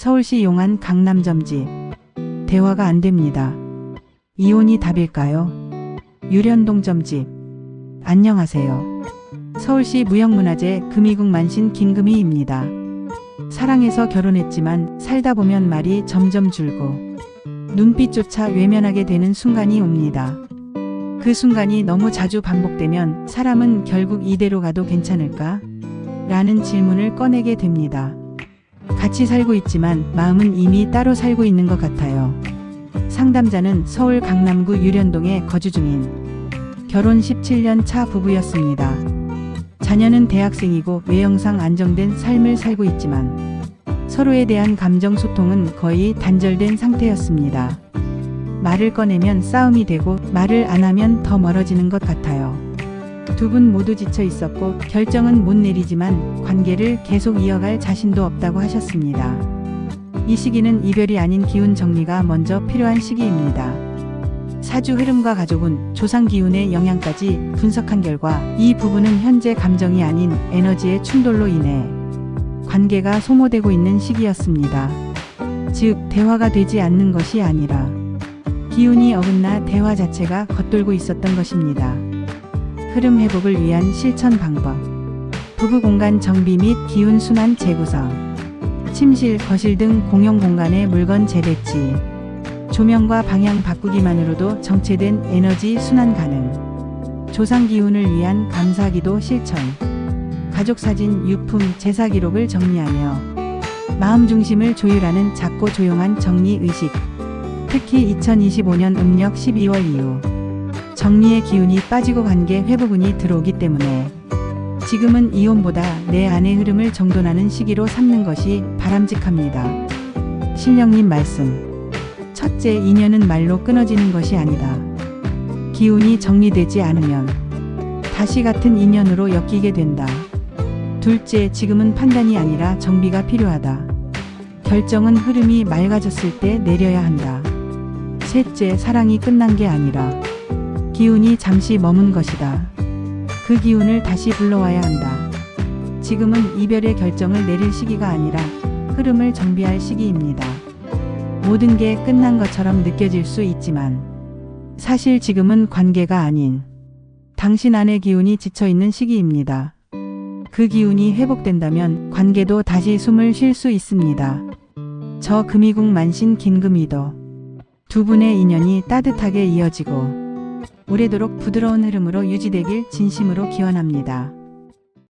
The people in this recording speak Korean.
서울시 용안 강남점집. 대화가 안 됩니다. 이혼이 답일까요? 유련동 점집. 안녕하세요. 서울시 무형문화재 금이국 만신 김금희입니다. 사랑해서 결혼했지만 살다 보면 말이 점점 줄고 눈빛조차 외면하게 되는 순간이 옵니다. 그 순간이 너무 자주 반복되면 사람은 결국 이대로 가도 괜찮을까? 라는 질문을 꺼내게 됩니다. 같이 살고 있지만 마음은 이미 따로 살고 있는 것 같아요. 상담자는 서울 강남구 유련동에 거주 중인 결혼 17년 차 부부였습니다. 자녀는 대학생이고 외형상 안정된 삶을 살고 있지만 서로에 대한 감정 소통은 거의 단절된 상태였습니다. 말을 꺼내면 싸움이 되고 말을 안 하면 더 멀어지는 것 같아요. 두 분 모두 지쳐 있었고 결정은 못 내리지만 관계를 계속 이어갈 자신도 없다고 하셨습니다. 이 시기는 이별이 아닌 기운 정리가 먼저 필요한 시기입니다. 사주 흐름과 가족운, 조상 기운의 영향까지 분석한 결과 이 부분은 현재 감정이 아닌 에너지의 충돌로 인해 관계가 소모되고 있는 시기였습니다. 즉, 대화가 되지 않는 것이 아니라 기운이 어긋나 대화 자체가 겉돌고 있었던 것입니다. 흐름 회복을 위한 실천 방법. 부부 공간 정비 및 기운 순환 재구성. 침실, 거실 등 공용 공간의 물건 재배치. 조명과 방향 바꾸기만으로도 정체된 에너지 순환 가능. 조상 기운을 위한 감사기도 실천. 가족 사진, 유품, 제사 기록을 정리하며 마음 중심을 조율하는 작고 조용한 정리 의식. 특히 2025년 음력 12월 이후 정리의 기운이 빠지고 관계 회복운이 들어오기 때문에 지금은 이혼보다 내 안의 흐름을 정돈하는 시기로 삼는 것이 바람직합니다. 신령님 말씀. 첫째, 인연은 말로 끊어지는 것이 아니다. 기운이 정리되지 않으면 다시 같은 인연으로 엮이게 된다. 둘째, 지금은 판단이 아니라 정비가 필요하다. 결정은 흐름이 맑아졌을 때 내려야 한다. 셋째, 사랑이 끝난 게 아니라 기운이 잠시 머문 것이다. 그 기운을 다시 불러와야 한다. 지금은 이별의 결정을 내릴 시기가 아니라 흐름을 정비할 시기입니다. 모든 게 끝난 것처럼 느껴질 수 있지만 사실 지금은 관계가 아닌 당신 안의 기운이 지쳐 있는 시기입니다. 그 기운이 회복된다면 관계도 다시 숨을 쉴 수 있습니다. 저 금이국 만신 김금이도 두 분의 인연이 따뜻하게 이어지고 오래도록 부드러운 흐름으로 유지되길 진심으로 기원합니다.